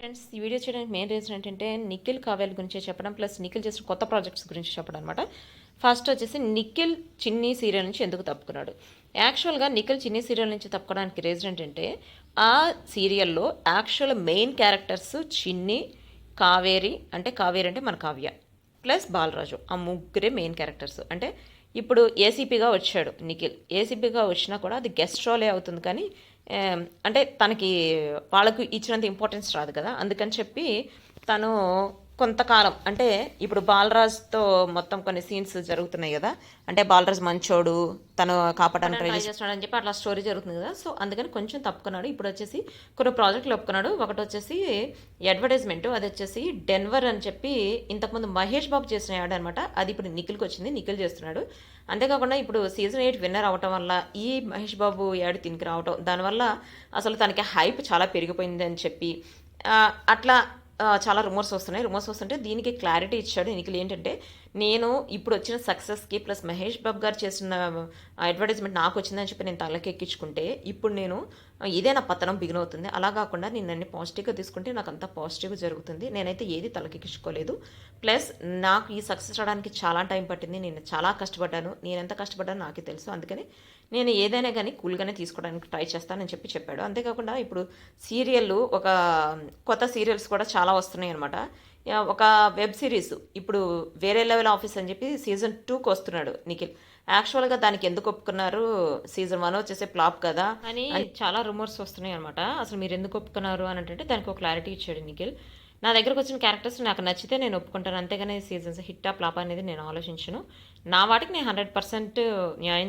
Friends ఈ video చేయడానికి main reason ఏంటంటే నిఖిల్ కావ్యాల గురించి చెప్పడం ప్లస్ నిఖిల్ చేసిన కొత్త ప్రాజెక్ట్స్ గురించి చెప్పడం అనమాట ఫస్ట్ వచ్చేసి నిఖిల్ చిన్ని సీరియల్ నుంచి ఎందుకు తప్పుకున్నాడు? యాక్చువల్గా నిఖిల్ చిన్ని సీరియల్ నుంచి తప్పుకోవడానికి రీజన్ ఏంటంటే ఆ సీరియల్లో యాక్చువల్ మెయిన్ క్యారెక్టర్స్ చిన్ని కావేరి అంటే కావేరి అంటే మన కావ్య ప్లస్ బాలరాజు ఆ ముగ్గురే మెయిన్ క్యారెక్టర్స్ అంటే ఇప్పుడు ఏసీపీగా వచ్చాడు నిఖిల్. ఏసీపీగా వచ్చినా కూడా అది గెస్ట్ రోలే అవుతుంది కానీ అంటే తనకి వాళ్ళకు ఇచ్చినంత ఇంపార్టెన్స్ రాదు కదా. అందుకని చెప్పి తను కొంతకాలం అంటే ఇప్పుడు బాలరాజ్తో మొత్తం కొన్ని సీన్స్ జరుగుతున్నాయి కదా అంటే బాలరాజ్ మంచోడు తను కాపాడడానికి ట్రై చేస్తున్నాడు అని చెప్పి అట్లా స్టోరీ జరుగుతుంది కదా. సో అందుకని కొంచెం తప్పుకున్నాడు. ఇప్పుడు వచ్చేసి కొన్ని ప్రాజెక్టులు ఒప్పుకున్నాడు. ఒకటి వచ్చేసి అడ్వర్టైజ్మెంట్ అది వచ్చేసి డెన్వర్ అని చెప్పి ఇంతకుముందు మహేష్ బాబు చేసిన యాడ్ అనమాట అది ఇప్పుడు నిఖిల్కి వచ్చింది. నిఖిల్ చేస్తున్నాడు. అంతేకాకుండా ఇప్పుడు సీజన్ ఎయిట్ విన్నర్ అవటం వల్ల ఈ మహేష్ బాబు యాడ్ తినికి రావటం దానివల్ల అసలు తనకి హైప్ చాలా పెరిగిపోయింది అని చెప్పి అట్లా చాలా రుమర్స్ వస్తున్నాయి. రుమర్స్ వస్తుంటే దీనికి క్లారిటీ ఇచ్చాడు. నిఖిల్ ఏంటంటే నేను ఇప్పుడు వచ్చిన సక్సెస్కి ప్లస్ మహేష్ బాబు గారు చేసిన అడ్వర్టైజ్మెంట్ నాకు వచ్చిందని చెప్పి నేను తలకెక్కించుకుంటే ఇప్పుడు నేను ఇదే నా పతనం బిగిన్ అవుతుంది. అలా కాకుండా నేను అన్ని పాజిటివ్గా తీసుకుంటే నాకు అంతా పాజిటివ్గా జరుగుతుంది. నేనైతే ఏది తలకెక్కించుకోలేదు. ప్లస్ నాకు ఈ సక్సెస్ రావడానికి చాలా టైం పట్టింది. నేను చాలా కష్టపడ్డాను. నేను ఎంత కష్టపడ్డానో నాకే తెలుసు. అందుకని నేను ఏదైనా కానీ కూల్గానే తీసుకోవడానికి ట్రై చేస్తానని చెప్పి చెప్పాడు. అంతేకాకుండా ఇప్పుడు సీరియల్ ఒక కొత్త సీరియల్స్ కూడా చాలా వస్తున్నాయి అనమాట ఒక వెబ్ సిరీస్ ఇప్పుడు వేరే లెవెల్ ఆఫీస్ అని చెప్పి సీజన్ టూకి వస్తున్నాడు నిఖిల్. యాక్చువల్గా దానికి ఎందుకు ఒప్పుకున్నారు? సీజన్ వన్ వచ్చేసి ఫ్లాప్ కదా? అని చాలా రూమర్స్ వస్తున్నాయి అనమాట అసలు మీరు ఎందుకు ఒప్పుకున్నారు అని అంటే దానికి ఒక క్లారిటీ ఇచ్చాడు నిఖిల్. నా దగ్గరకు వచ్చిన క్యారెక్టర్స్ నాకు నచ్చితే నేను ఒప్పుకుంటాను. అంతేగాని సీజన్స్ హిట్ ఆ ఫ్లాప్ అనేది నేను ఆలోచించను. నా వాటికి నేను హండ్రెడ్ పర్సెంట్ న్యాయం చేస్తాను